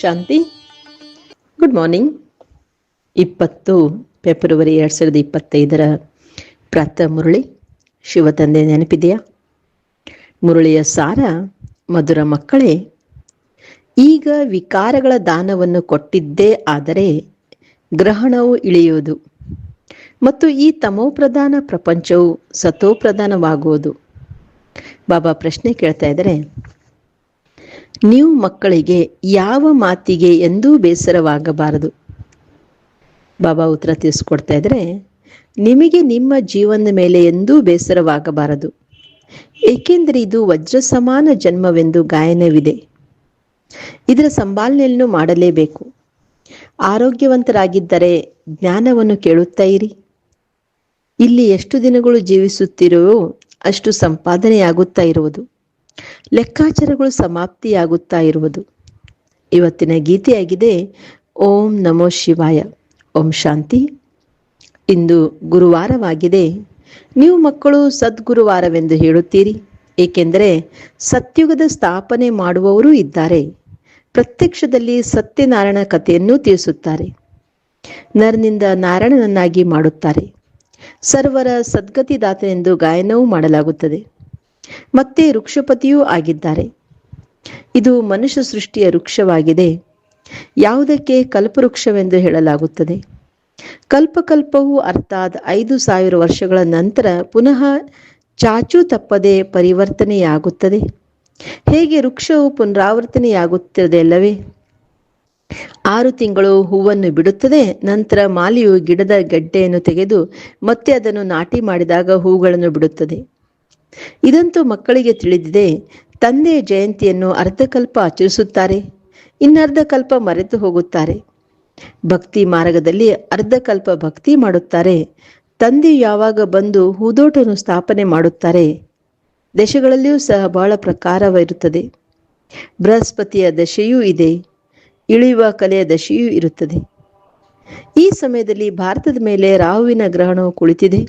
ಶಾಂತಿ. Good morning ಇಪ್ಪತ್ತು February ಎರಡು ಸಾವಿರದ ಇಪ್ಪತ್ತೈದರ ಪ್ರಾತಃ ಮುರಳಿ. ಶಿವತಂದೆ ನೆನಪಿದೆಯಾ? ಮುರಳಿಯ ಸಾರ, ಮಧುರ ಮಕ್ಕಳೇ, ಈಗ ವಿಕಾರಗಳ ದಾನವನ್ನು ಕೊಟ್ಟಿದ್ದೇ ಆದರೆ ಗ್ರಹಣವು ಇಳಿಯುವುದು ಮತ್ತು ಈ ತಮೋಪ್ರಧಾನ ಪ್ರಪಂಚವು ಸತೋಪ್ರಧಾನವಾಗುವುದು. ಬಾಬಾ ಪ್ರಶ್ನೆ ಕೇಳ್ತಾ ಇದ್ದಾರೆ ನೀವು ಮಕ್ಕಳಿಗೆ ಯಾವ ಮಾತಿಗೆ ಎಂದೂ ಬೇಸರವಾಗಬಾರದು. ಬಾಬಾ ಉತ್ತರ ತಿಳಿಸ್ಕೊಡ್ತಾ ಇದ್ರೆ, ನಿಮಗೆ ನಿಮ್ಮ ಜೀವನದ ಮೇಲೆ ಎಂದೂ ಬೇಸರವಾಗಬಾರದು. ಏಕೆಂದರೆ ಇದು ವಜ್ರ ಸಮಾನ ಜನ್ಮವೆಂದು ಗಾಯನವಿದೆ. ಇದರ ಸಂಭಾಲನೆಯನ್ನು ಮಾಡಲೇಬೇಕು. ಆರೋಗ್ಯವಂತರಾಗಿದ್ದರೆ ಜ್ಞಾನವನ್ನು ಕೇಳುತ್ತಾ ಇರಿ. ಇಲ್ಲಿ ಎಷ್ಟು ದಿನಗಳು ಜೀವಿಸುತ್ತಿರೋ ಅಷ್ಟು ಸಂಪಾದನೆಯಾಗುತ್ತಾ ಇರುವುದು. ಲೆಕ್ಕಾಚಾರಗಳು ಸಮಾಪ್ತಿಯಾಗುತ್ತಾ ಇರುವುದು. ಇವತ್ತಿನ ಗೀತೆಯಾಗಿದೆ, ಓಂ ನಮೋ ಶಿವಾಯ. ಓಂ ಶಾಂತಿ. ಇಂದು ಗುರುವಾರವಾಗಿದೆ. ನೀವು ಮಕ್ಕಳು ಸದ್ಗುರುವಾರವೆಂದು ಹೇಳುತ್ತೀರಿ. ಏಕೆಂದರೆ ಸತ್ಯುಗದ ಸ್ಥಾಪನೆ ಮಾಡುವವರೂ ಇದ್ದಾರೆ. ಪ್ರತ್ಯಕ್ಷದಲ್ಲಿ ಸತ್ಯನಾರಾಯಣ ಕಥೆಯನ್ನು ತಿಳಿಸುತ್ತಾರೆ. ನರನಿಂದ ನಾರಾಯಣನನ್ನಾಗಿ ಮಾಡುತ್ತಾರೆ. ಸರ್ವರ ಸದ್ಗತಿದಾತನೆಂದು ಗಾಯನವೂ ಮಾಡಲಾಗುತ್ತದೆ. ಮತ್ತೆ ವೃಕ್ಷಪತಿಯೂ ಆಗಿದ್ದಾರೆ. ಇದು ಮನುಷ್ಯ ಸೃಷ್ಟಿಯ ವೃಕ್ಷವಾಗಿದೆ. ಯಾವುದಕ್ಕೆ ಕಲ್ಪವೃಕ್ಷವೆಂದು ಹೇಳಲಾಗುತ್ತದೆ. ಕಲ್ಪಕಲ್ಪವು ಅರ್ಥಾತ್ ಐದು ಸಾವಿರ ವರ್ಷಗಳ ನಂತರ ಪುನಃ ಚಾಚು ತಪ್ಪದೆ ಪರಿವರ್ತನೆಯಾಗುತ್ತದೆ. ಹೇಗೆ ವೃಕ್ಷವು ಪುನರಾವರ್ತನೆಯಾಗುತ್ತದೆ ಅಲ್ಲವೇ ಆರು ತಿಂಗಳು ಹೂವನ್ನು ಬಿಡುತ್ತದೆ, ನಂತರ ಮಾಲಿಯು ಗಿಡದ ಗೆಡ್ಡೆಯನ್ನು ತೆಗೆದು ಮತ್ತೆ ಅದನ್ನು ನಾಟಿ ಮಾಡಿದಾಗ ಹೂಗಳನ್ನು ಬಿಡುತ್ತದೆ. ಇದಂತೂ ಮಕ್ಕಳಿಗೆ ತಿಳಿದಿದೆ ತಂದೆಯ ಜಯಂತಿಯನ್ನು ಅರ್ಧಕಲ್ಪ ಆಚರಿಸುತ್ತಾರೆ, ಇನ್ನರ್ಧಕಲ್ಪ ಮರೆತು ಹೋಗುತ್ತಾರೆ. ಭಕ್ತಿ ಮಾರ್ಗದಲ್ಲಿ ಅರ್ಧಕಲ್ಪ ಭಕ್ತಿ ಮಾಡುತ್ತಾರೆ. ತಂದೆ ಯಾವಾಗ ಬಂದು ಹೂದೋಟವನ್ನು ಸ್ಥಾಪನೆ ಮಾಡುತ್ತಾರೆ, ದಶೆಗಳಲ್ಲಿಯೂ ಸಹ ಬಹಳ ಪ್ರಕಾರವಿರುತ್ತದೆ ಬೃಹಸ್ಪತಿಯ ದಶೆಯೂ ಇದೆ, ಇಳಿಯುವ ಕಲೆಯ ದಶೆಯೂ ಇರುತ್ತದೆ. ಈ ಸಮಯದಲ್ಲಿ ಭಾರತದ ಮೇಲೆ ರಾಹುವಿನ ಗ್ರಹಣವು ಕುಳಿತಿದೆ.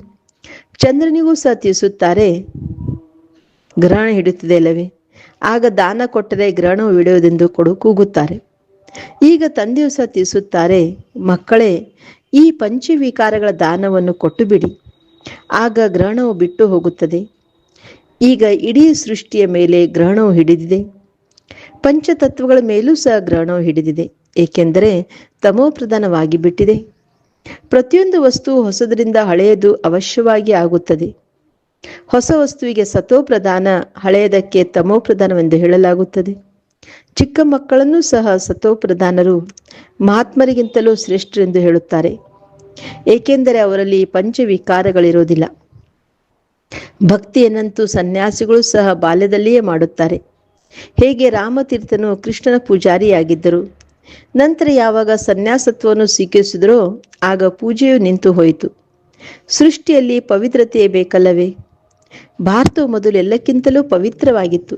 ಚಂದ್ರನಿಗೂ ಸಹ ತಿಳಿಸುತ್ತಾರೆ, ಗ್ರಹಣ ಹಿಡಿಯುತ್ತದೆ ಅಲ್ಲವೇ? ಆಗ ದಾನ ಕೊಟ್ಟರೆ ಗ್ರಹಣವು ಹಿಡಿಯೋದೆಂದು ಕೊಡು ಕೂಗುತ್ತಾರೆ. ಈಗ ತಂದೆಯು ಸಹ ತಿಳಿಸುತ್ತಾರೆ, ಮಕ್ಕಳೇ, ಈ ಪಂಚವಿಕಾರಗಳ ದಾನವನ್ನು ಕೊಟ್ಟು ಬಿಡಿ ಆಗ ಗ್ರಹಣವು ಬಿಟ್ಟು ಹೋಗುತ್ತದೆ. ಈಗ ಇಡೀ ಸೃಷ್ಟಿಯ ಮೇಲೆ ಗ್ರಹಣವು ಹಿಡಿದಿದೆ. ಪಂಚತತ್ವಗಳ ಮೇಲೂ ಸಹ ಗ್ರಹಣವು ಹಿಡಿದಿದೆ. ಏಕೆಂದರೆ ತಮೋಪ್ರಧಾನವಾಗಿ ಬಿಟ್ಟಿದೆ ಪ್ರತಿಯೊಂದು ವಸ್ತು ಹೊಸದರಿಂದ ಹಳೆಯದು ಅವಶ್ಯವಾಗಿ ಆಗುತ್ತದೆ. ಹೊಸ ವಸ್ತುವಿಗೆ ಸತೋಪ್ರಧಾನ ಹಳೆಯದಕ್ಕೆ ತಮೋಪ್ರಧಾನವೆಂದು ಹೇಳಲಾಗುತ್ತದೆ. ಚಿಕ್ಕ ಮಕ್ಕಳನ್ನು ಸಹ ಸತೋಪ್ರಧಾನರು ಮಹಾತ್ಮರಿಗಿಂತಲೂ ಶ್ರೇಷ್ಠರೆಂದು ಹೇಳುತ್ತಾರೆ. ಏಕೆಂದರೆ ಅವರಲ್ಲಿ ಪಂಚವಿಕಾರಗಳಿರೋದಿಲ್ಲ ಭಕ್ತಿಯನ್ನಂತೂ ಸನ್ಯಾಸಿಗಳು ಸಹ ಬಾಲ್ಯದಲ್ಲಿಯೇ ಮಾಡುತ್ತಾರೆ. ಹೇಗೆ ರಾಮತೀರ್ಥನು ಕೃಷ್ಣನ ಪೂಜಾರಿಯಾಗಿದ್ದರು ನಂತರ ಯಾವಾಗ ಸನ್ಯಾಸತ್ವವನ್ನು ಸ್ವೀಕರಿಸಿದರೋ ಆಗ ಪೂಜೆಯು ನಿಂತು ಹೋಯಿತು. ಸೃಷ್ಟಿಯಲ್ಲಿ ಪವಿತ್ರತೆಯೇ ಬೇಕಲ್ಲವೇ? ಭಾರತವು ಮೊದಲು ಎಲ್ಲಕ್ಕಿಂತಲೂ ಪವಿತ್ರವಾಗಿತ್ತು.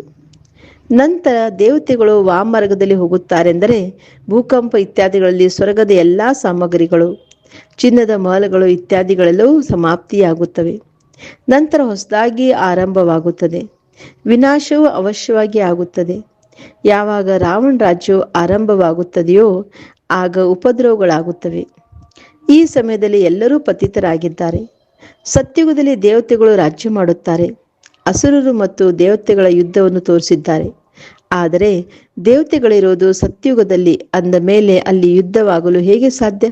ನಂತರ ದೇವತೆಗಳು ವಾಮಾರ್ಗದಲ್ಲಿ ಹೋಗುತ್ತಾರೆಂದರೆ ಭೂಕಂಪ ಇತ್ಯಾದಿಗಳಲ್ಲಿ ಸ್ವರ್ಗದ ಎಲ್ಲ ಸಾಮಗ್ರಿಗಳು, ಚಿನ್ನದ ಮಹಲಗಳು ಇತ್ಯಾದಿಗಳೆಲ್ಲವೂ ಸಮಾಪ್ತಿಯಾಗುತ್ತವೆ. ನಂತರ ಹೊಸದಾಗಿ ಆರಂಭವಾಗುತ್ತದೆ. ವಿನಾಶವು ಅವಶ್ಯವಾಗಿ ಆಗುತ್ತದೆ. ಯಾವಾಗ ರಾವಣ ರಾಜ್ಯ ಆರಂಭವಾಗುತ್ತದೆಯೋ ಆಗ ಉಪದ್ರವಗಳಾಗುತ್ತವೆ. ಈ ಸಮಯದಲ್ಲಿ ಎಲ್ಲರೂ ಪತಿತರಾಗಿದ್ದಾರೆ. ಸತ್ಯುಗದಲ್ಲಿ ದೇವತೆಗಳು ರಾಜ್ಯ ಮಾಡುತ್ತಾರೆ. ಅಸುರರು ಮತ್ತು ದೇವತೆಗಳ ಯುದ್ಧವನ್ನು ತೋರಿಸಿದ್ದಾರೆ. ಆದರೆ ದೇವತೆಗಳಿರೋದು ಸತ್ಯುಗದಲ್ಲಿ ಅಂದ ಮೇಲೆ ಅಲ್ಲಿ ಯುದ್ಧವಾಗಲು ಹೇಗೆ ಸಾಧ್ಯ?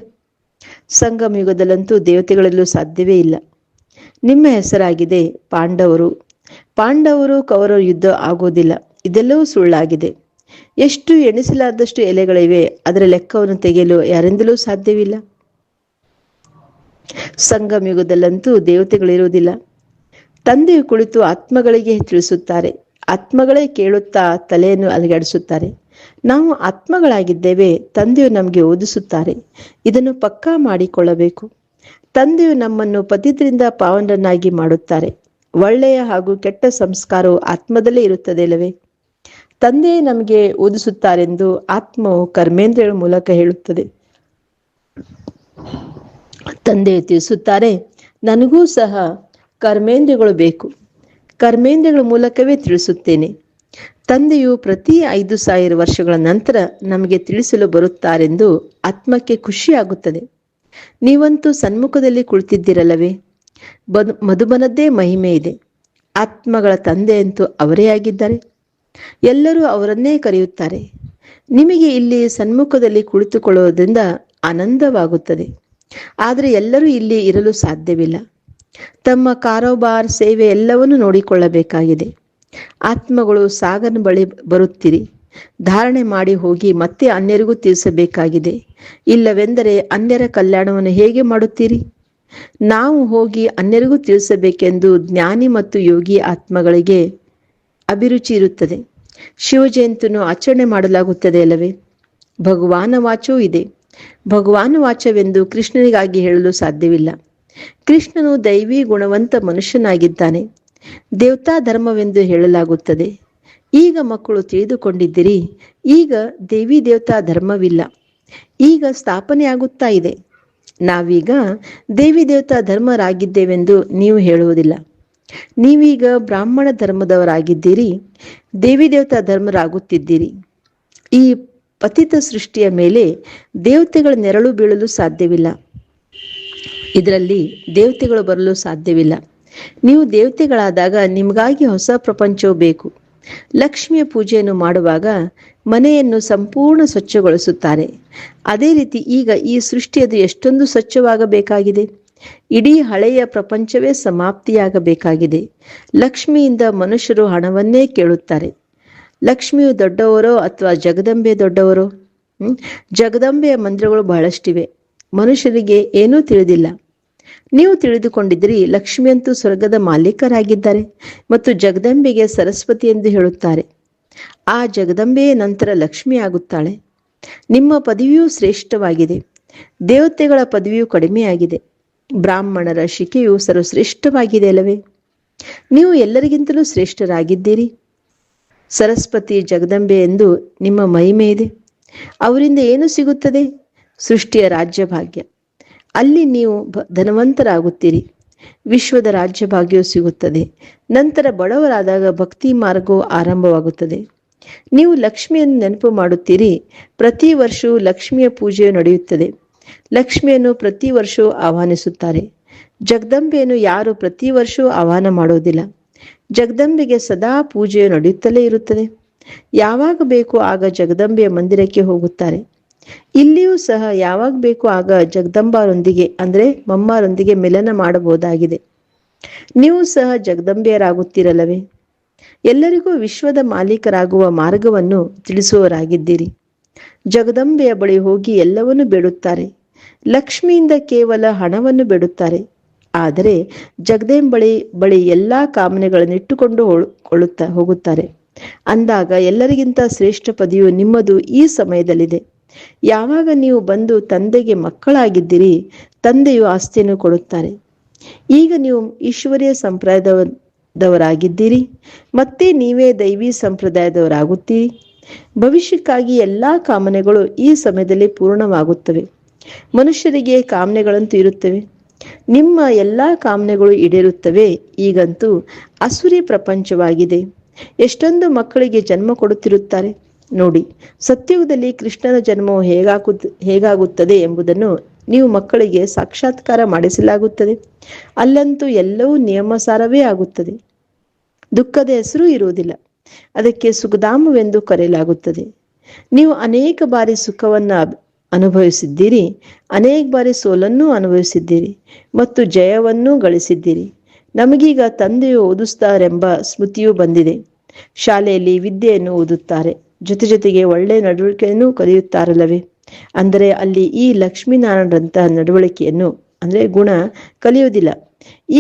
ಸಂಗಮ ಯುಗದಲ್ಲಂತೂ ದೇವತೆಗಳಲ್ಲೂ ಸಾಧ್ಯವೇ ಇಲ್ಲ. ನಿಮ್ಮ ಹೆಸರಾಗಿದೆ ಪಾಂಡವರು. ಪಾಂಡವರು ಕೌರವ ಯುದ್ಧ ಆಗೋದಿಲ್ಲ. ಇದೆಲ್ಲವೂ ಸುಳ್ಳಾಗಿದೆ. ಎಷ್ಟು ಎಣಿಸಲಾರದಷ್ಟು ಎಲೆಗಳಿವೆ, ಅದರ ಲೆಕ್ಕವನ್ನು ತೆಗೆಯಲು ಯಾರಿಂದಲೂ ಸಾಧ್ಯವಿಲ್ಲ. ಸಂಗಮ ಯುಗದಲ್ಲಂತೂ ದೇವತೆಗಳಿರುವುದಿಲ್ಲ ತಂದೆಯು ಕುಳಿತು ಆತ್ಮಗಳಿಗೆ ತಿಳಿಸುತ್ತಾರೆ. ಆತ್ಮಗಳೇ ಕೇಳುತ್ತಾ ತಲೆಯನ್ನು ಅಲುಗಾಡಿಸುತ್ತಾರೆ. ನಾವು ಆತ್ಮಗಳಾಗಿದ್ದೇವೆ, ತಂದೆಯು ನಮಗೆ ಓದಿಸುತ್ತಾರೆ. ಇದನ್ನು ಪಕ್ಕಾ ಮಾಡಿಕೊಳ್ಳಬೇಕು. ತಂದೆಯು ನಮ್ಮನ್ನು ಪತಿತರಿಂದ ಪಾವನರನ್ನಾಗಿ ಮಾಡುತ್ತಾರೆ. ಒಳ್ಳೆಯ ಹಾಗೂ ಕೆಟ್ಟ ಸಂಸ್ಕಾರವು ಆತ್ಮದಲ್ಲೇ ಇರುತ್ತದೆ ತಂದೆಯೇ ನಮಗೆ ಓದಿಸುತ್ತಾರೆಂದು ಆತ್ಮವು ಕರ್ಮೇಂದ್ರಗಳ ಮೂಲಕ ಹೇಳುತ್ತದೆ. ತಂದೆ ತಿಳಿಸುತ್ತಾರೆ, ನನಗೂ ಸಹ ಕರ್ಮೇಂದ್ರಗಳು ಬೇಕು. ಕರ್ಮೇಂದ್ರಗಳ ಮೂಲಕವೇ ತಿಳಿಸುತ್ತೇನೆ. ತಂದೆಯು ಪ್ರತಿ ಐದು ಸಾವಿರ ವರ್ಷಗಳ ನಂತರ ನಮಗೆ ತಿಳಿಸಲು ಬರುತ್ತಾರೆಂದು ಆತ್ಮಕ್ಕೆ ಖುಷಿಯಾಗುತ್ತದೆ. ನೀವಂತೂ ಸನ್ಮುಖದಲ್ಲಿ ಕುಳಿತಿದ್ದೀರಲ್ಲವೇ? ಬದು ಮಧುಬನದ್ದೇ ಮಹಿಮೆ ಇದೆ ಆತ್ಮಗಳ ತಂದೆಯಂತೂ ಅವರೇ ಆಗಿದ್ದಾರೆ. ಎಲ್ಲರೂ ಅವರನ್ನೇ ಕರೆಯುತ್ತಾರೆ. ನಿಮಗೆ ಇಲ್ಲಿ ಸನ್ಮುಖದಲ್ಲಿ ಕುಳಿತುಕೊಳ್ಳುವುದರಿಂದ ಆನಂದವಾಗುತ್ತದೆ. ಆದರೆ ಎಲ್ಲರೂ ಇಲ್ಲಿ ಇರಲು ಸಾಧ್ಯವಿಲ್ಲ. ತಮ್ಮ ಕಾರೋಬಾರ್ ಸೇವೆ ಎಲ್ಲವನ್ನೂ ನೋಡಿಕೊಳ್ಳಬೇಕಾಗಿದೆ. ಆತ್ಮಗಳು ಸಾಗನ ಬಳಿ ಬರುತ್ತಿರಿ. ಧಾರಣೆ ಮಾಡಿ ಹೋಗಿ ಮತ್ತೆ ಅನ್ಯರಿಗೂ ತಿಳಿಸಬೇಕಾಗಿದೆ. ಇಲ್ಲವೆಂದರೆ ಅನ್ಯರ ಕಲ್ಯಾಣವನ್ನು ಹೇಗೆ ಮಾಡುತ್ತೀರಿ? ನಾವು ಹೋಗಿ ಅನ್ಯರಿಗೂ ತಿಳಿಸಬೇಕೆಂದು ಜ್ಞಾನಿ ಮತ್ತು ಯೋಗಿ ಆತ್ಮಗಳಿಗೆ ಅಭಿರುಚಿ ಇರುತ್ತದೆ. ಶಿವಜಯಂತಿಯನ್ನು ಆಚರಣೆ ಮಾಡಲಾಗುತ್ತದೆ ಅಲ್ಲವೇ? ಭಗವಾನ ವಾಚವೂ ಇದೆ. ಭಗವಾನ ವಾಚವೆಂದು ಕೃಷ್ಣನಿಗಾಗಿ ಹೇಳಲು ಸಾಧ್ಯವಿಲ್ಲ. ಕೃಷ್ಣನು ದೈವಿ ಗುಣವಂತ ಮನುಷ್ಯನಾಗಿದ್ದಾನೆ. ದೇವತಾ ಧರ್ಮವೆಂದು ಹೇಳಲಾಗುತ್ತದೆ. ಈಗ ಮಕ್ಕಳು ತಿಳಿದುಕೊಂಡಿದ್ದೀರಿ, ಈಗ ದೇವಿ ದೇವತಾ ಧರ್ಮವಿಲ್ಲ. ಈಗ ಸ್ಥಾಪನೆಯಾಗುತ್ತಾ ಇದೆ. ನಾವೀಗ ದೇವಿ ದೇವತಾ ಧರ್ಮರಾಗಿದ್ದೇವೆಂದು ನೀವು ಹೇಳುವುದಿಲ್ಲ. ನೀವೀಗ ಬ್ರಾಹ್ಮಣ ಧರ್ಮದವರಾಗಿದ್ದೀರಿ ದೇವಿ ದೇವತಾ ಧರ್ಮರಾಗುತ್ತಿದ್ದೀರಿ. ಈ ಪತಿತ ಸೃಷ್ಟಿಯ ಮೇಲೆ ದೇವತೆಗಳ ನೆರಳು ಬೀಳಲು ಸಾಧ್ಯವಿಲ್ಲ. ಇದರಲ್ಲಿ ದೇವತೆಗಳು ಬರಲು ಸಾಧ್ಯವಿಲ್ಲ. ನೀವು ದೇವತೆಗಳಾದಾಗ ನಿಮಗಾಗಿ ಹೊಸ ಪ್ರಪಂಚವೂ ಬೇಕು. ಲಕ್ಷ್ಮಿಯ ಪೂಜೆಯನ್ನು ಮಾಡುವಾಗ ಮನೆಯನ್ನು ಸಂಪೂರ್ಣ ಸ್ವಚ್ಛಗೊಳಿಸುತ್ತಾರೆ. ಅದೇ ರೀತಿ ಈಗ ಈ ಸೃಷ್ಟಿಯದು ಎಷ್ಟೊಂದು ಸ್ವಚ್ಛವಾಗಬೇಕಾಗಿದೆ. ಇಡೀ ಹಳೆಯ ಪ್ರಪಂಚವೇ ಸಮಾಪ್ತಿಯಾಗಬೇಕಾಗಿದೆ. ಲಕ್ಷ್ಮಿಯಿಂದ ಮನುಷ್ಯರು ಹಣವನ್ನೇ ಕೇಳುತ್ತಾರೆ. ಲಕ್ಷ್ಮಿಯು ದೊಡ್ಡವರೋ ಅಥವಾ ಜಗದಂಬೆ ದೊಡ್ಡವರೋ? ಜಗದಂಬೆಯ ಮಂದಿರಗಳು ಬಹಳಷ್ಟಿವೆ. ಮನುಷ್ಯರಿಗೆ ಏನೂ ತಿಳಿದಿಲ್ಲ. ನೀವು ತಿಳಿದುಕೊಂಡಿದ್ರಿ ಲಕ್ಷ್ಮಿಯಂತೂ ಸ್ವರ್ಗದ ಮಾಲೀಕರಾಗಿದ್ದಾರೆ ಮತ್ತು ಜಗದಂಬೆಗೆ ಸರಸ್ವತಿ ಎಂದು ಹೇಳುತ್ತಾರೆ. ಆ ಜಗದಂಬೆಯೇ ನಂತರ ಲಕ್ಷ್ಮಿ ಆಗುತ್ತಾಳೆ. ನಿಮ್ಮ ಪದವಿಯೂ ಶ್ರೇಷ್ಠವಾಗಿದೆ. ದೇವತೆಗಳ ಪದವಿಯೂ ಕಡಿಮೆಯಾಗಿದೆ. ಬ್ರಾಹ್ಮಣರ ಶಿಕೆಯು ಸರ್ವಶ್ರೇಷ್ಠವಾಗಿದೆ ಅಲ್ಲವೇ ನೀವು ಎಲ್ಲರಿಗಿಂತಲೂ ಶ್ರೇಷ್ಠರಾಗಿದ್ದೀರಿ. ಸರಸ್ವತಿ ಜಗದಂಬೆ ಎಂದು ನಿಮ್ಮ ಮಹಿಮೆ ಇದೆ. ಅವರಿಂದ ಏನು ಸಿಗುತ್ತದೆ? ಸೃಷ್ಟಿಯ ರಾಜ್ಯ ಭಾಗ್ಯ ಅಲ್ಲಿ ನೀವು ಧನವಂತರಾಗುತ್ತೀರಿ. ವಿಶ್ವದ ರಾಜ್ಯ ಭಾಗ್ಯವು ಸಿಗುತ್ತದೆ. ನಂತರ ಬಡವರಾದಾಗ ಭಕ್ತಿ ಮಾರ್ಗವು ಆರಂಭವಾಗುತ್ತದೆ. ನೀವು ಲಕ್ಷ್ಮಿಯನ್ನು ನೆನಪು ಮಾಡುತ್ತೀರಿ. ಪ್ರತಿ ವರ್ಷವೂ ಲಕ್ಷ್ಮಿಯ ಪೂಜೆಯು ನಡೆಯುತ್ತದೆ. ಲಕ್ಷ್ಮಿಯನ್ನು ಪ್ರತಿ ವರ್ಷವೂ ಆಹ್ವಾನಿಸುತ್ತಾರೆ. ಜಗದಂಬೆಯನ್ನು ಯಾರು ಪ್ರತಿ ವರ್ಷವೂ ಆಹ್ವಾನ ಮಾಡುವುದಿಲ್ಲ ಜಗದಂಬೆಗೆ ಸದಾ ಪೂಜೆಯು ನಡೆಯುತ್ತಲೇ ಇರುತ್ತದೆ. ಯಾವಾಗ ಬೇಕು ಆಗ ಜಗದಂಬೆಯ ಮಂದಿರಕ್ಕೆ ಹೋಗುತ್ತಾರೆ. ಇಲ್ಲಿಯೂ ಸಹ ಯಾವಾಗ ಬೇಕು ಆಗ ಜಗದಂಬರೊಂದಿಗೆ, ಅಂದ್ರೆ ಮಮ್ಮಾರೊಂದಿಗೆ ಮಿಲನ ಮಾಡಬಹುದಾಗಿದೆ. ನೀವು ಸಹ ಜಗದಂಬೆಯರಾಗುತ್ತೀರಲ್ಲವೇ? ಎಲ್ಲರಿಗೂ ವಿಶ್ವದ ಮಾಲೀಕರಾಗುವ ಮಾರ್ಗವನ್ನು ತಿಳಿಸುವವರಾಗಿದ್ದೀರಿ. ಜಗದಂಬೆಯ ಬಳಿ ಹೋಗಿ ಎಲ್ಲವನ್ನೂ ಬೇಡುತ್ತಾರೆ. ಲಕ್ಷ್ಮಿಯಿಂದ ಕೇವಲ ಹಣವನ್ನು ಬಿಡುತ್ತಾರೆ. ಆದರೆ ಜಗದೇಂಬಳಿ ಬಳಿ ಎಲ್ಲಾ ಕಾಮನೆಗಳನ್ನು ಹೊಳ್- ಕೊಳ್ಳುತ್ತಾ ಹೋಗುತ್ತಾರೆ. ಅಂದಾಗ ಎಲ್ಲರಿಗಿಂತ ಶ್ರೇಷ್ಠ ಪದವಿಯು ನಿಮ್ಮದು ಈ ಸಮಯದಲ್ಲಿದೆ. ಯಾವಾಗ ನೀವು ಬಂದು ತಂದೆಗೆ ಮಕ್ಕಳಾಗಿದ್ದೀರಿ, ತಂದೆಯು ಆಸ್ತಿಯನ್ನು ಕೊಡುತ್ತಾರೆ. ಈಗ ನೀವು ಈಶ್ವರೀಯ ಸಂಪ್ರದಾಯದವರಾಗಿದ್ದೀರಿ, ಮತ್ತೆ ನೀವೇ ದೈವಿ ಸಂಪ್ರದಾಯದವರಾಗುತ್ತೀರಿ. ಭವಿಷ್ಯಕ್ಕಾಗಿ ಎಲ್ಲಾ ಕಾಮನೆಗಳು ಈ ಸಮಯದಲ್ಲಿ ಪೂರ್ಣವಾಗುತ್ತವೆ. ಮನುಷ್ಯರಿಗೆ ಕಾಮನೆಗಳಂತೂ ಇರುತ್ತವೆ. ನಿಮ್ಮ ಎಲ್ಲಾ ಕಾಮನೆಗಳು ಈಡೇರುತ್ತವೆ. ಈಗಂತೂ ಅಸುರಿ ಪ್ರಪಂಚವಾಗಿದೆ. ಎಷ್ಟೊಂದು ಮಕ್ಕಳಿಗೆ ಜನ್ಮ ಕೊಡುತ್ತಿರುತ್ತಾರೆ. ನೋಡಿ ಸತ್ಯುಗದಲ್ಲಿ ಕೃಷ್ಣನ ಜನ್ಮವು ಹೇಗಾಗು ಹೇಗಾಗುತ್ತದೆ ಎಂಬುದನ್ನು ನೀವು ಮಕ್ಕಳಿಗೆ ಸಾಕ್ಷಾತ್ಕಾರ ಮಾಡಿಸಲಾಗುತ್ತದೆ. ಅಲ್ಲಂತೂ ಎಲ್ಲವೂ ನಿಯಮಸಾರವೇ ಆಗುತ್ತದೆ. ದುಃಖದ ಹೆಸರು ಇರುವುದಿಲ್ಲ. ಅದಕ್ಕೆ ಸುಖಧಾಮವೆಂದು ಕರೆಯಲಾಗುತ್ತದೆ. ನೀವು ಅನೇಕ ಬಾರಿ ಸುಖವನ್ನು ಅನುಭವಿಸಿದ್ದೀರಿ. ಅನೇಕ ಬಾರಿ ಸೋಲನ್ನು ಅನುಭವಿಸಿದ್ದೀರಿ ಮತ್ತು ಜಯವನ್ನೂ ಗಳಿಸಿದ್ದೀರಿ. ನಮಗೀಗ ತಂದೆಯು ಓದಿಸ್ತಾರೆಂಬ ಸ್ಮೃತಿಯೂ ಬಂದಿದೆ. ಶಾಲೆಯಲ್ಲಿ ವಿದ್ಯೆಯನ್ನು ಓದುತ್ತಾರೆ. ಜೊತೆ ಜೊತೆಗೆ ಒಳ್ಳೆಯ ನಡವಳಿಕೆಯನ್ನು ಕಲಿಯುತ್ತಾರಲ್ಲವೇ? ಅಂದರೆ ಅಲ್ಲಿ ಈ ಲಕ್ಷ್ಮೀನಾರಾಯಣರಂತಹ ನಡವಳಿಕೆಯನ್ನು, ಅಂದರೆ ಗುಣ ಕಲಿಯುವುದಿಲ್ಲ.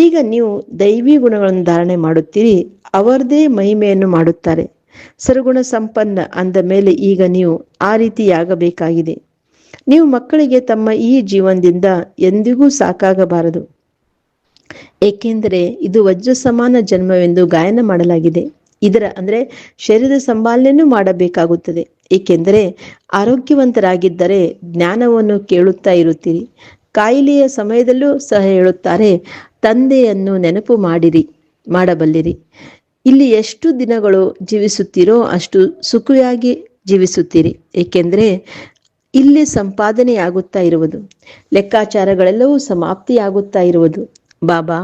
ಈಗ ನೀವು ದೈವಿ ಗುಣಗಳನ್ನು ಧಾರಣೆ ಮಾಡುತ್ತೀರಿ, ಅವರದೇ ಮಹಿಮೆಯನ್ನು ಮಾಡುತ್ತಾರೆ. ಸರ್ಗುಣ ಸಂಪನ್ನ ಅಂದ ಮೇಲೆ ಈಗ ನೀವು ಆ ರೀತಿಯಾಗಬೇಕಾಗಿದೆ. ನೀವು ಮಕ್ಕಳಿಗೆ ತಮ್ಮ ಈ ಜೀವನದಿಂದ ಎಂದಿಗೂ ಸಾಕಾಗಬಾರದು. ಏಕೆಂದರೆ ಇದು ವಜ್ರ ಸಮಾನ ಜನ್ಮವೆಂದು ಗಾಯನ ಮಾಡಲಾಗಿದೆ. ಇದರ ಅಂದರೆ ಶರೀರದ ಸಂಭಾಲನೆಯೂ ಮಾಡಬೇಕಾಗುತ್ತದೆ. ಏಕೆಂದರೆ ಆರೋಗ್ಯವಂತರಾಗಿದ್ದರೆ ಜ್ಞಾನವನ್ನು ಕೇಳುತ್ತಾ ಇರುತ್ತೀರಿ. ಕಾಯಿಲೆಯ ಸಮಯದಲ್ಲೂ ಸಹ ಹೇಳುತ್ತಾರೆ, ತಂದೆಯನ್ನು ನೆನಪು ಮಾಡಿರಿ, ಮಾಡಬಲ್ಲಿರಿ. ಇಲ್ಲಿ ಎಷ್ಟು ದಿನಗಳು ಜೀವಿಸುತ್ತೀರೋ ಅಷ್ಟು ಸುಖಿಯಾಗಿ ಜೀವಿಸುತ್ತೀರಿ. ಏಕೆಂದರೆ ಇಲ್ಲಿ ಸಂಪಾದನೆಯಾಗುತ್ತಾ ಇರುವುದು. ಲೆಕ್ಕಾಚಾರಗಳೆಲ್ಲವೂ ಸಮಾಪ್ತಿಯಾಗುತ್ತಾ ಇರುವುದು. ಬಾಬಾ,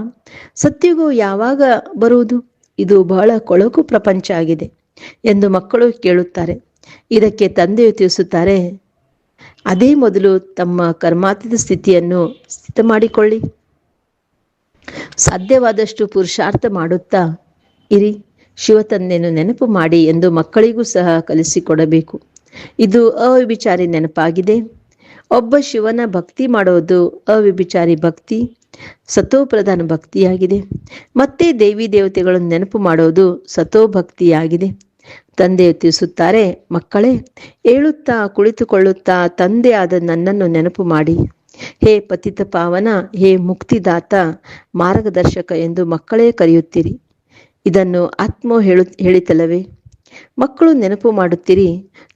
ಸತ್ಯಗೂ ಯಾವಾಗ ಬರುವುದು? ಇದು ಬಹಳ ಕೊಳಕು ಪ್ರಪಂಚ ಆಗಿದೆ ಎಂದು ಮಕ್ಕಳು ಕೇಳುತ್ತಾರೆ. ಇದಕ್ಕೆ ತಂದೆಯು ತಿಳಿಸುತ್ತಾರೆ, ಅದೇ ಮೊದಲು ತಮ್ಮ ಕರ್ಮಾತೀತ ಸ್ಥಿತಿಯನ್ನು ಸ್ಥಿತ ಮಾಡಿಕೊಳ್ಳಿ ಸಾಧ್ಯವಾದಷ್ಟು ಪುರುಷಾರ್ಥ ಮಾಡುತ್ತಾ ಇರಿ. ಶಿವತಂದೆಯನ್ನು ನೆನಪು ಮಾಡಿ ಎಂದು ಮಕ್ಕಳಿಗೂ ಸಹ ಕಲಿಸಿಕೊಡಬೇಕು. ಇದು ಅವಿಚಾರಿ ನೆನಪಾಗಿದೆ. ಒಬ್ಬ ಶಿವನ ಭಕ್ತಿ ಮಾಡೋದು ಅವಿಭಿಚಾರಿ ಭಕ್ತಿ ಸತೋಪ್ರಧಾನ ಭಕ್ತಿಯಾಗಿದೆ. ಮತ್ತೆ ದೇವಿ ದೇವತೆಗಳನ್ನು ನೆನಪು ಮಾಡೋದು ಸತೋ ಭಕ್ತಿಯಾಗಿದೆ ತಂದೆ ತಿಳಿಸುತ್ತಾರೆ, ಮಕ್ಕಳೇ, ಏಳುತ್ತಾ ಕುಳಿತುಕೊಳ್ಳುತ್ತಾ ತಂದೆ ಆದ ನನ್ನನ್ನು ನೆನಪು ಮಾಡಿ. ಹೇ ಪತಿತ ಪಾವನ, ಹೇ ಮುಕ್ತಿದಾತ, ಮಾರ್ಗದರ್ಶಕ ಎಂದು ಮಕ್ಕಳೇ ಕರೆಯುತ್ತೀರಿ. ಇದನ್ನು ಆತ್ಮ ಹೇಳು, ಹೇಳಿತಲ್ಲವೇ? ಮಕ್ಕಳು ನೆನಪು ಮಾಡುತ್ತೀರಿ,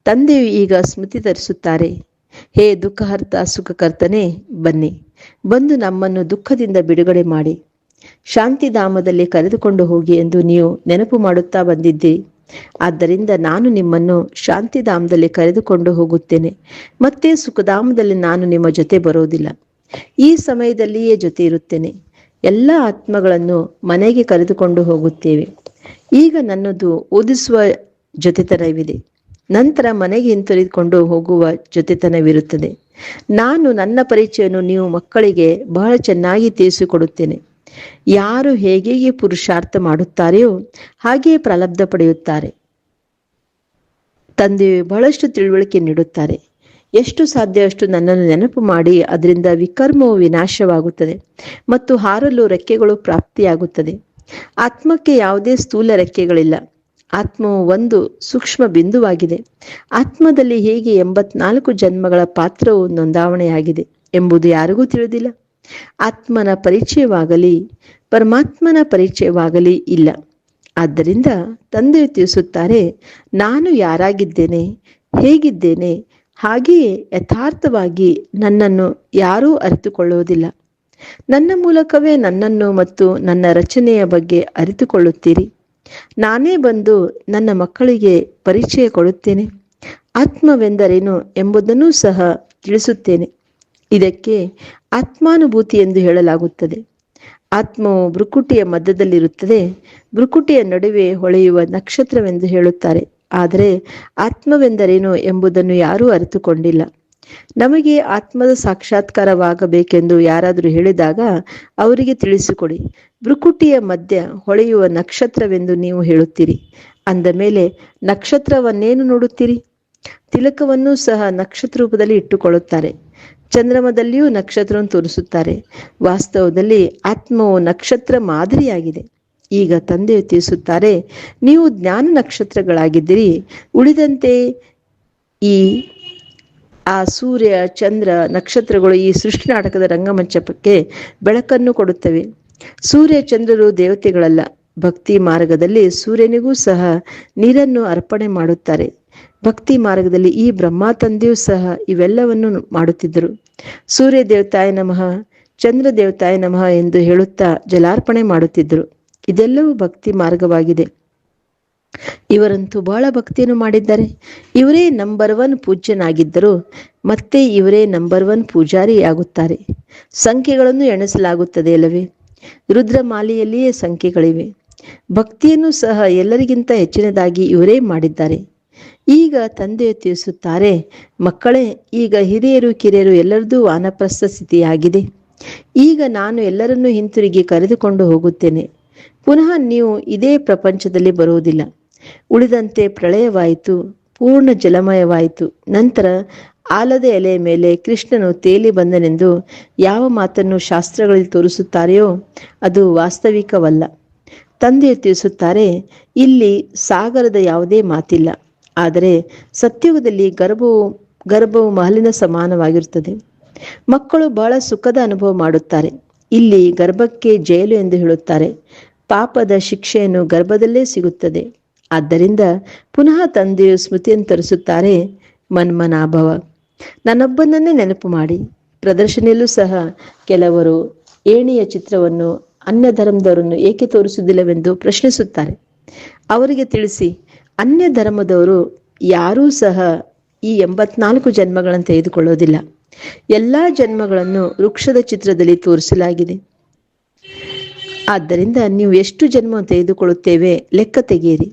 ತಂದೆಯು ಈಗ ಸ್ಮೃತಿ ತರಿಸುತ್ತಾರೆ ಹೇ ದುಃಖಹರ್ತ, ಸುಖಕರ್ತನೆ, ಬನ್ನಿ, ಬಂದು ನಮ್ಮನ್ನು ದುಃಖದಿಂದ ಬಿಡುಗಡೆ ಮಾಡಿ. ಶಾಂತಿಧಾಮದಲ್ಲಿ ಕರೆದುಕೊಂಡು ಹೋಗಿ ಎಂದು ನೀವು ನೆನಪು ಮಾಡುತ್ತಾ ಬಂದಿದ್ದೀರಿ. ಆದ್ದರಿಂದ ನಾನು ನಿಮ್ಮನ್ನು ಶಾಂತಿಧಾಮದಲ್ಲಿ ಕರೆದುಕೊಂಡು ಹೋಗುತ್ತೇನೆ. ಮತ್ತೆ ಸುಖಧಾಮದಲ್ಲಿ ನಾನು ನಿಮ್ಮ ಜೊತೆ ಬರೋದಿಲ್ಲ ಈ ಸಮಯದಲ್ಲಿಯೇ ಜೊತೆ ಇರುತ್ತೇನೆ. ಎಲ್ಲ ಆತ್ಮಗಳನ್ನು ಮನೆಗೆ ಕರೆದುಕೊಂಡು ಹೋಗುತ್ತೇವೆ. ಈಗ ನನ್ನದು ಓದಿಸುವ ಜೊತೆತನವಿದೆ ನಂತರ ಮನೆಗೆ ಹಿಂತಿರಿದುಕೊಂಡು ಹೋಗುವ ಜೊತೆತನವಿರುತ್ತದೆ ನಾನು ನನ್ನ ಪರಿಚಯವನ್ನು ನೀವು ಮಕ್ಕಳಿಗೆ ಬಹಳ ಚೆನ್ನಾಗಿ ತಿಳಿಸಿಕೊಡುತ್ತೇನೆ. ಯಾರು ಹೇಗೆ ಪುರುಷಾರ್ಥ ಮಾಡುತ್ತಾರೆಯೋ ಹಾಗೆಯೇ ಪ್ರಲಬ್ಧ ಪಡೆಯುತ್ತಾರೆ. ತಂದೆಯು ಬಹಳಷ್ಟು ತಿಳುವಳಿಕೆ ನೀಡುತ್ತಾರೆ. ಎಷ್ಟು ಸಾಧ್ಯ ಅಷ್ಟು ನನ್ನನ್ನು ನೆನಪು ಮಾಡಿ ಅದರಿಂದ ವಿಕರ್ಮವು ವಿನಾಶವಾಗುತ್ತದೆ ಮತ್ತು ಹಾರಲು ರೆಕ್ಕೆಗಳು ಪ್ರಾಪ್ತಿಯಾಗುತ್ತದೆ. ಆತ್ಮಕ್ಕೆ ಯಾವುದೇ ಸ್ಥೂಲ ರೆಕ್ಕೆಗಳಿಲ್ಲ. ಆತ್ಮವು ಒಂದು ಸೂಕ್ಷ್ಮ ಬಿಂದುವಾಗಿದೆ. ಆತ್ಮದಲ್ಲಿ ಹೇಗೆ ಎಂಬತ್ನಾಲ್ಕು ಜನ್ಮಗಳ ಪಾತ್ರವು ನೋಂದಾವಣೆಯಾಗಿದೆ ಎಂಬುದು ಯಾರಿಗೂ ತಿಳಿದಿಲ್ಲ. ಆತ್ಮನ ಪರಿಚಯವಾಗಲಿ, ಪರಮಾತ್ಮನ ಪರಿಚಯವಾಗಲಿ ಇಲ್ಲ. ಆದ್ದರಿಂದ ತಂದೆ ತಿಳಿಸುತ್ತಾರೆ, ನಾನು ಯಾರಾಗಿದ್ದೇನೆ, ಹೇಗಿದ್ದೇನೆ, ಹಾಗೆಯೇ ಯಥಾರ್ಥವಾಗಿ ನನ್ನನ್ನು ಯಾರೂ ಅರಿತುಕೊಳ್ಳುವುದಿಲ್ಲ. ನನ್ನ ಮೂಲಕವೇ ನನ್ನನ್ನು ಮತ್ತು ನನ್ನ ರಚನೆಯ ಬಗ್ಗೆ ಅರಿತುಕೊಳ್ಳುತ್ತೀರಿ. ನಾನೇ ಬಂದು ನನ್ನ ಮಕ್ಕಳಿಗೆ ಪರಿಚಯ ಕೊಡುತ್ತೇನೆ. ಆತ್ಮವೆಂದರೇನು ಎಂಬುದನ್ನು ಸಹ ತಿಳಿಸುತ್ತೇನೆ. ಇದಕ್ಕೆ ಆತ್ಮಾನುಭೂತಿ ಎಂದು ಹೇಳಲಾಗುತ್ತದೆ. ಆತ್ಮವು ಭ್ರುಕುಟಿಯ ಮಧ್ಯದಲ್ಲಿರುತ್ತದೆ. ಭ್ರುಕುಟಿಯ ನಡುವೆ ಹೊಳೆಯುವ ನಕ್ಷತ್ರವೆಂದು ಹೇಳುತ್ತಾರೆ. ಆದರೆ ಆತ್ಮವೆಂದರೇನು ಎಂಬುದನ್ನು ಯಾರೂ ಅರಿತುಕೊಂಡಿಲ್ಲ. ನಮಗೆ ಆತ್ಮದ ಸಾಕ್ಷಾತ್ಕಾರವಾಗಬೇಕೆಂದು ಯಾರಾದರೂ ಹೇಳಿದಾಗ ಅವರಿಗೆ ತಿಳಿಸಿಕೊಡಿ. ಭ್ರುಕುಟಿಯ ಮಧ್ಯ ಹೊಳೆಯುವ ನಕ್ಷತ್ರವೆಂದು ನೀವು ಹೇಳುತ್ತೀರಿ. ಅಂದ ಮೇಲೆ, ನಕ್ಷತ್ರವನ್ನೇನು ನೋಡುತ್ತೀರಿ? ತಿಲಕವನ್ನು ಸಹ ನಕ್ಷತ್ರ ರೂಪದಲ್ಲಿ ಇಟ್ಟುಕೊಳ್ಳುತ್ತಾರೆ. ಚಂದ್ರಮದಲ್ಲಿಯೂ ನಕ್ಷತ್ರವನ್ನು ತೋರಿಸುತ್ತಾರೆ. ವಾಸ್ತವದಲ್ಲಿ ಆತ್ಮವು ನಕ್ಷತ್ರ ಮಾದರಿಯಾಗಿದೆ. ಈಗ ತಂದೆ ತಿಳಿಸುತ್ತಾರೆ, ನೀವು ಜ್ಞಾನ ನಕ್ಷತ್ರಗಳಾಗಿದ್ದೀರಿ. ಉಳಿದಂತೆ ಈ ಆ ಸೂರ್ಯ, ಚಂದ್ರ, ನಕ್ಷತ್ರಗಳು ಈ ಸೃಷ್ಟಿ ನಾಟಕದ ರಂಗಮಂಚಪಕ್ಕೆ ಬೆಳಕನ್ನು ಕೊಡುತ್ತವೆ. ಸೂರ್ಯ, ಚಂದ್ರರು ದೇವತೆಗಳಲ್ಲ. ಭಕ್ತಿ ಮಾರ್ಗದಲ್ಲಿ ಸೂರ್ಯನಿಗೂ ಸಹ ನೀರನ್ನು ಅರ್ಪಣೆ ಮಾಡುತ್ತಾರೆ. ಭಕ್ತಿ ಮಾರ್ಗದಲ್ಲಿ ಈ ಬ್ರಹ್ಮ ತಂದೆಯೂ ಸಹ ಇವೆಲ್ಲವನ್ನು ಮಾಡುತ್ತಿದ್ದರು. ಸೂರ್ಯ ದೇವತಾಯ ನಮಃ, ಚಂದ್ರ ದೇವತಾಯ ನಮಃ ಎಂದು ಹೇಳುತ್ತಾ ಜಲಾರ್ಪಣೆ ಮಾಡುತ್ತಿದ್ದರು. ಇದೆಲ್ಲವೂ ಭಕ್ತಿ ಮಾರ್ಗವಾಗಿದೆ. ಇವರಂತೂ ಬಹಳ ಭಕ್ತಿಯನ್ನು ಮಾಡಿದ್ದಾರೆ. ಇವರೇ ನಂಬರ್ ಒನ್ ಪೂಜ್ಯನಾಗಿದ್ದರು. ಮತ್ತೆ ಇವರೇ ನಂಬರ್ ಒನ್ ಪೂಜಾರಿಯಾಗುತ್ತಾರೆ. ಸಂಖ್ಯೆಗಳನ್ನು ಎಣಿಸಲಾಗುತ್ತದೆ ಅಲ್ಲವೇ? ರುದ್ರಮಾಲೆಯಲ್ಲಿಯೇ ಸಂಖ್ಯೆಗಳಿವೆ. ಭಕ್ತಿಯನ್ನು ಸಹ ಎಲ್ಲರಿಗಿಂತ ಹೆಚ್ಚಿನದಾಗಿ ಇವರೇ ಮಾಡಿದ್ದಾರೆ. ಈಗ ತಂದೆ ತಿಳಿಸುತ್ತಾರೆ, ಮಕ್ಕಳೇ, ಈಗ ಹಿರಿಯರು, ಕಿರಿಯರು ಎಲ್ಲರದೂ ವಾನಪ್ರಸ್ಥ ಸ್ಥಿತಿಯಾಗಿದೆ. ಈಗ ನಾನು ಎಲ್ಲರನ್ನೂ ಹಿಂತಿರುಗಿ ಕರೆದುಕೊಂಡು ಹೋಗುತ್ತೇನೆ. ಪುನಃ ನೀವು ಇದೇ ಪ್ರಪಂಚದಲ್ಲಿ ಬರುವುದಿಲ್ಲ. ಉಳಿದಂತೆ ಪ್ರಳಯವಾಯಿತು, ಪೂರ್ಣ ಜಲಮಯವಾಯಿತು. ನಂತರ ಆಲದ ಎಲೆಯ ಮೇಲೆ ಕೃಷ್ಣನು ತೇಲಿ ಬಂದನೆಂದು ಯಾವ ಮಾತನ್ನು ಶಾಸ್ತ್ರಗಳಲ್ಲಿ ತೋರಿಸುತ್ತಾರೆಯೋ ಅದು ವಾಸ್ತವಿಕವಲ್ಲ. ತಂದೆಯು ತಿಳಿಸುತ್ತಾರೆ, ಇಲ್ಲಿ ಸಾಗರದ ಯಾವುದೇ ಮಾತಿಲ್ಲ, ಆದರೆ ಸತ್ಯುಗದಲ್ಲಿ ಗರ್ಭವು ಗರ್ಭವು ಮಹಲಿನ ಸಮಾನವಾಗಿರುತ್ತದೆ. ಮಕ್ಕಳು ಬಹಳ ಸುಖದ ಅನುಭವ ಮಾಡುತ್ತಾರೆ. ಇಲ್ಲಿ ಗರ್ಭಕ್ಕೆ ಜೈಲು ಎಂದು ಹೇಳುತ್ತಾರೆ. ಪಾಪದ ಶಿಕ್ಷೆಯನ್ನು ಗರ್ಭದಲ್ಲೇ ಸಿಗುತ್ತದೆ. ಆದ್ದರಿಂದ ಪುನಃ ತಂದೆಯು ಸ್ಮೃತಿಯನ್ನು ತರಿಸುತ್ತಾರೆ, ಮನ್ಮನಾಭವ. ನನ್ನೊಬ್ಬನನ್ನೇ ನೆನಪು ಮಾಡಿ. ಪ್ರದರ್ಶನೆಯಲ್ಲೂ ಸಹ ಕೆಲವರು ಏಣಿಯ ಚಿತ್ರವನ್ನು ಅನ್ಯ ಧರ್ಮದವರನ್ನು ಏಕೆ ತೋರಿಸುವುದಿಲ್ಲವೆಂದು ಪ್ರಶ್ನಿಸುತ್ತಾರೆ. ಅವರಿಗೆ ತಿಳಿಸಿ ಅನ್ಯ ಧರ್ಮದವರು ಯಾರೂ ಸಹ ಈ ಎಂಬತ್ನಾಲ್ಕು ಜನ್ಮಗಳನ್ನು ತೆಗೆದುಕೊಳ್ಳೋದಿಲ್ಲ ಎಲ್ಲ ಜನ್ಮಗಳನ್ನು ವೃಕ್ಷದ ಚಿತ್ರದಲ್ಲಿ ತೋರಿಸಲಾಗಿದೆ. ಆದ್ದರಿಂದ ನೀವು ಎಷ್ಟು ಜನ್ಮ ತೆಗೆದುಕೊಳ್ಳುತ್ತೇವೆ, ಲೆಕ್ಕ ತೆಗೆಯಿರಿ.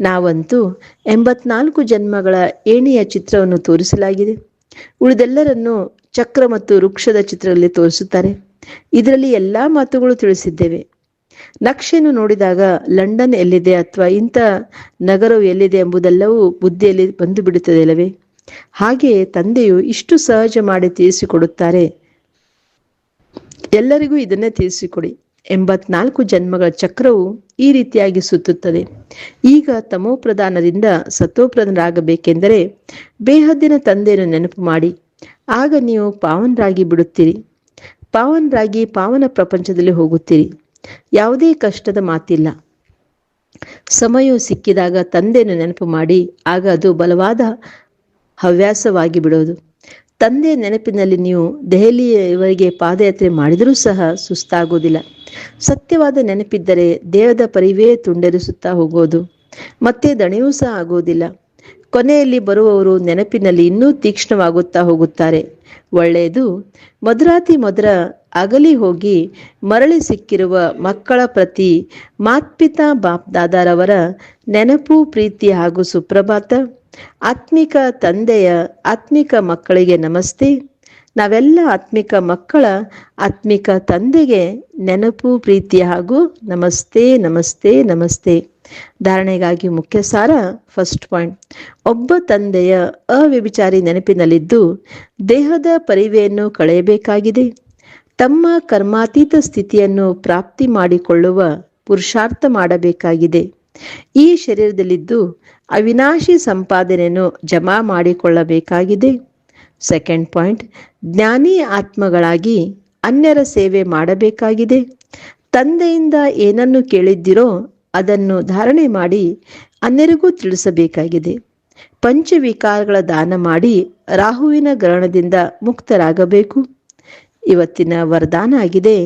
ನಾವಂತೂ ಎಂಬತ್ನಾಲ್ಕು ಜನ್ಮಗಳ ಏಣಿಯ ಚಿತ್ರವನ್ನು ತೋರಿಸಲಾಗಿದೆ. ಉಳಿದೆಲ್ಲರನ್ನು ಚಕ್ರ ಮತ್ತು ವೃಕ್ಷದ ಚಿತ್ರದಲ್ಲಿ ತೋರಿಸುತ್ತಾರೆ. ಇದರಲ್ಲಿ ಎಲ್ಲ ಮಾತುಗಳು ತಿಳಿಸಿದ್ದೇವೆ. ನಕ್ಷೆಯನ್ನು ನೋಡಿದಾಗ ಲಂಡನ್ ಎಲ್ಲಿದೆ ಅಥವಾ ಇಂಥ ನಗರವು ಎಲ್ಲಿದೆ ಎಂಬುದೆಲ್ಲವೂ ಬುದ್ಧಿಯಲ್ಲಿ ಬಂದು ಬಿಡುತ್ತದೆ ಅಲ್ಲವೇ ಹಾಗೆಯೇ ತಂದೆಯು ಇಷ್ಟು ಸಹಜ ಮಾಡಿ ತಿಳಿಸಿಕೊಡುತ್ತಾರೆ ಎಲ್ಲರಿಗೂ ಇದನ್ನೇ ತಿಳಿಸಿಕೊಡಿ. ಎಂಬತ್ನಾಲ್ಕು ಜನ್ಮಗಳ ಚಕ್ರವು ಈ ರೀತಿಯಾಗಿ ಸುತ್ತುತ್ತದೆ. ಈಗ ತಮೋಪ್ರಧಾನದಿಂದ ಸತೋಪ್ರಧಾನರಾಗಬೇಕೆಂದರೆ ಬೇಹದ್ದಿನ ತಂದೆಯನ್ನು ನೆನಪು ಮಾಡಿ. ಆಗ ನೀವು ಪಾವನರಾಗಿ ಬಿಡುತ್ತೀರಿ. ಪಾವನರಾಗಿ ಪಾವನ ಪ್ರಪಂಚದಲ್ಲಿ ಹೋಗುತ್ತೀರಿ. ಯಾವುದೇ ಕಷ್ಟದ ಮಾತಿಲ್ಲ. ಸಮಯವು ಸಿಕ್ಕಿದಾಗ ತಂದೆಯನ್ನು ನೆನಪು ಮಾಡಿ, ಆಗ ಅದು ಬಲವಾದ ಹವ್ಯಾಸವಾಗಿ ಬಿಡೋದು ತಂದೆಯ ನೆನಪಿನಲ್ಲಿ ನೀವು ದೆಹಲಿಯವರೆಗೆ ಪಾದಯಾತ್ರೆ ಮಾಡಿದರೂ ಸಹ ಸುಸ್ತಾಗುವುದಿಲ್ಲ ಸತ್ಯವಾದ ನೆನಪಿದ್ದರೆ ದೇಹದ ಪರಿವೇ ತುಂಡರಿಸುತ್ತಾ ಹೋಗೋದು. ಮತ್ತೆ ದಣಿಯೂ ಸಹ ಆಗುವುದಿಲ್ಲ ಕೊನೆಯಲ್ಲಿ ಬರುವವರು ನೆನಪಿನಲ್ಲಿ ಇನ್ನೂ ತೀಕ್ಷ್ಣವಾಗುತ್ತಾ ಹೋಗುತ್ತಾರೆ. ಒಳ್ಳೆಯದು. ಮಧುರಾತಿ ಮಧುರ ಅಗಲಿ ಹೋಗಿ ಮರಳಿ ಸಿಕ್ಕಿರುವ ಮಕ್ಕಳ ಪ್ರತಿ ಮಾತ್ಪಿತಾ ಬಾಪ್ ದಾದಾರವರ ನೆನಪು, ಪ್ರೀತಿ ಹಾಗೂ ಸುಪ್ರಭಾತ. ಆತ್ಮಿಕ ತಂದೆಯ ಆತ್ಮಿಕ ಮಕ್ಕಳಿಗೆ ನಮಸ್ತೆ. ನಾವೆಲ್ಲ ಆತ್ಮಿಕ ಮಕ್ಕಳ, ಆತ್ಮಿಕ ತಂದೆಗೆ ನೆನಪು, ಪ್ರೀತಿ ಹಾಗೂ ನಮಸ್ತೆ ನಮಸ್ತೆ ನಮಸ್ತೆ. ಧಾರಣೆಗಾಗಿ ಮುಖ್ಯ ಸಾರ ಫಸ್ಟ್ ಪಾಯಿಂಟ್. ಒಬ್ಬ ತಂದೆಯ ಅವ್ಯಭಿಚಾರಿ ನೆನಪಿನಲ್ಲಿದ್ದು ದೇಹದ ಪರಿವೆಯನ್ನು ಕಳೆಯಬೇಕಾಗಿದೆ. ತಮ್ಮ ಕರ್ಮಾತೀತ ಸ್ಥಿತಿಯನ್ನು ಪ್ರಾಪ್ತಿ ಮಾಡಿಕೊಳ್ಳುವ ಪುರುಷಾರ್ಥ ಮಾಡಬೇಕಾಗಿದೆ. ಈ ಶರೀರದಲ್ಲಿದ್ದು ಅವಿನಾಶಿ ಸಂಪಾದನೆಯನ್ನು ಜಮಾ ಮಾಡಿಕೊಳ್ಳಬೇಕಾಗಿದೆ. ಸೆಕೆಂಡ್ ಪಾಯಿಂಟ್ ಜ್ಞಾನಿ ಆತ್ಮಗಳಾಗಿ ಅನ್ಯರ ಸೇವೆ ಮಾಡಬೇಕಾಗಿದೆ. ತಂದೆಯಿಂದ ಏನನ್ನು ಕೇಳಿದ್ದಿರೋ ಅದನ್ನು ಧಾರಣೆ ಮಾಡಿ ಅನ್ಯರಿಗೂ ತಿಳಿಸಬೇಕಾಗಿದೆ. ಪಂಚವಿಕಾರಗಳ ದಾನ ಮಾಡಿ ರಾಹುವಿನ ಗ್ರಹಣದಿಂದ ಮುಕ್ತರಾಗಬೇಕು. ಇವತ್ತಿನ ವರದಾನ ಆಗಿದೆ.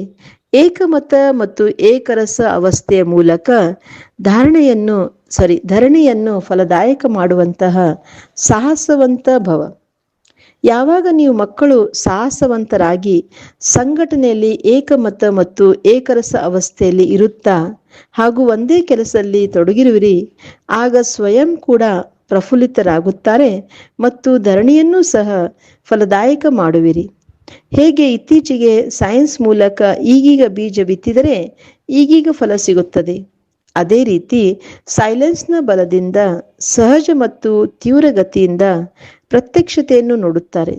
ಏಕಮತ ಮತ್ತು ಏಕರಸ ಅವಸ್ಥೆಯ ಮೂಲಕ ಧಾರಣೆಯನ್ನು ಸಾರಿ ಧರಣಿಯನ್ನು ಫಲದಾಯಕ ಮಾಡುವಂತಹ ಸಾಹಸವಂತ ಭವ. ಯಾವಾಗ ನೀವು ಮಕ್ಕಳು ಸಾಹಸವಂತರಾಗಿ ಸಂಘಟನೆಯಲ್ಲಿ ಏಕಮತ ಮತ್ತು ಏಕರಸ ಅವಸ್ಥೆಯಲ್ಲಿ ಇರುತ್ತಾ ಹಾಗೂ ಒಂದೇ ಕೆಲಸದಲ್ಲಿ ತೊಡಗಿರುವಿರಿ, ಆಗ ಸ್ವಯಂ ಕೂಡ ಪ್ರಫುಲ್ಲಿತರಾಗುತ್ತಾರೆ ಮತ್ತು ಧರಣಿಯನ್ನೂ ಸಹ ಫಲದಾಯಕ ಮಾಡುವಿರಿ. ಹೇಗೆ ಇತ್ತೀಚೆಗೆ ಸೈನ್ಸ್ ಮೂಲಕ ಈಗೀಗ ಬೀಜ ಬಿತ್ತಿದರೆ ಈಗೀಗ ಫಲ ಸಿಗುತ್ತದೆ? ಅದೇ ರೀತಿ ಸೈಲೆನ್ಸ್ನ ಬಲದಿಂದ ಸಹಜ ಮತ್ತು ತೀವ್ರಗತಿಯಿಂದ ಪ್ರತ್ಯಕ್ಷತೆಯನ್ನು ನೋಡುತ್ತಾರೆ.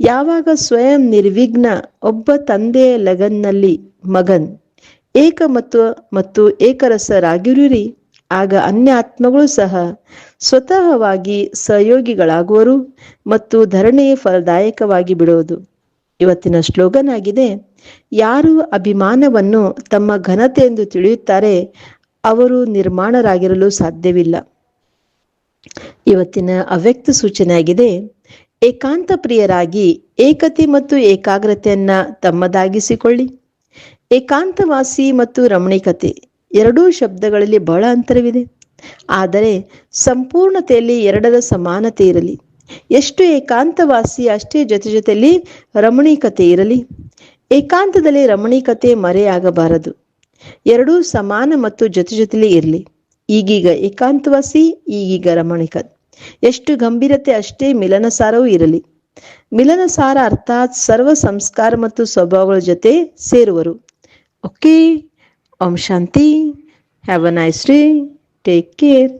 ಯಾವಾಗ ಸ್ವಯಂ ನಿರ್ವಿಘ್ನ ಒಬ್ಬ ತಂದೆಯ ಲಗನ್ನಲ್ಲಿ ಮಗನ್, ಏಕ ಮತ್ತು ಮತ್ತು ಏಕರಸರಾಗಿರುರಿ ಆಗ ಅನ್ಯ ಆತ್ಮಗಳು ಸಹ ಸ್ವತಃವಾಗಿ ಸಹಯೋಗಿಗಳಾಗುವರು ಮತ್ತು ಧರಣೆಯೇ ಫಲದಾಯಕವಾಗಿ ಬಿಡುವುದು. ಇವತ್ತಿನ ಸ್ಲೋಗನ್ ಆಗಿದೆ, ಯಾರು ಅಭಿಮಾನವನ್ನು ತಮ್ಮ ಘನತೆ ಎಂದು ತಿಳಿಯುತ್ತಾರೆ, ಅವರು ನಿರ್ಮಾಣರಾಗಿರಲು ಸಾಧ್ಯವಿಲ್ಲ. ಇವತ್ತಿನ ಅವ್ಯಕ್ತ ಸೂಚನೆ ಆಗಿದೆ, ಏಕಾಂತ ಪ್ರಿಯರಾಗಿ ಏಕತೆ ಮತ್ತು ಏಕಾಗ್ರತೆಯನ್ನ ತಮ್ಮದಾಗಿಸಿಕೊಳ್ಳಿ. ಏಕಾಂತವಾಸಿ ಮತ್ತು ರಮಣೀಕತೆ ಎರಡೂ ಶಬ್ದಗಳಲ್ಲಿ ಬಹಳ ಅಂತರವಿದೆ. ಆದರೆ ಸಂಪೂರ್ಣತೆಯಲ್ಲಿ ಎರಡರ ಸಮಾನತೆ ಇರಲಿ. ಎಷ್ಟು ಏಕಾಂತವಾಸಿ ಅಷ್ಟೇ ಜೊತೆ ಜೊತೆಯಲ್ಲಿ ರಮಣೀಕತೆ ಇರಲಿ. ಏಕಾಂತದಲ್ಲಿ ರಮಣೀಕತೆ ಮರೆಯಾಗಬಾರದು. ಎರಡೂ ಸಮಾನ ಮತ್ತು ಜೊತೆ ಜೊತೆಲಿ ಇರಲಿ. ಈಗೀಗ ಏಕಾಂತವಾಸಿ, ಈಗೀಗ ರಮಣಿಕ. ಎಷ್ಟು ಗಂಭೀರತೆ ಅಷ್ಟೇ ಮಿಲನಸಾರವೂ ಇರಲಿ. ಮಿಲನಸಾರ ಅರ್ಥಾತ್ ಸರ್ವ ಸಂಸ್ಕಾರ ಮತ್ತು ಸ್ವಭಾವಗಳ ಜೊತೆ ಸೇರುವರು. ಓಕೆ, ಓಂ ಶಾಂತಿ, have a nice day, take care.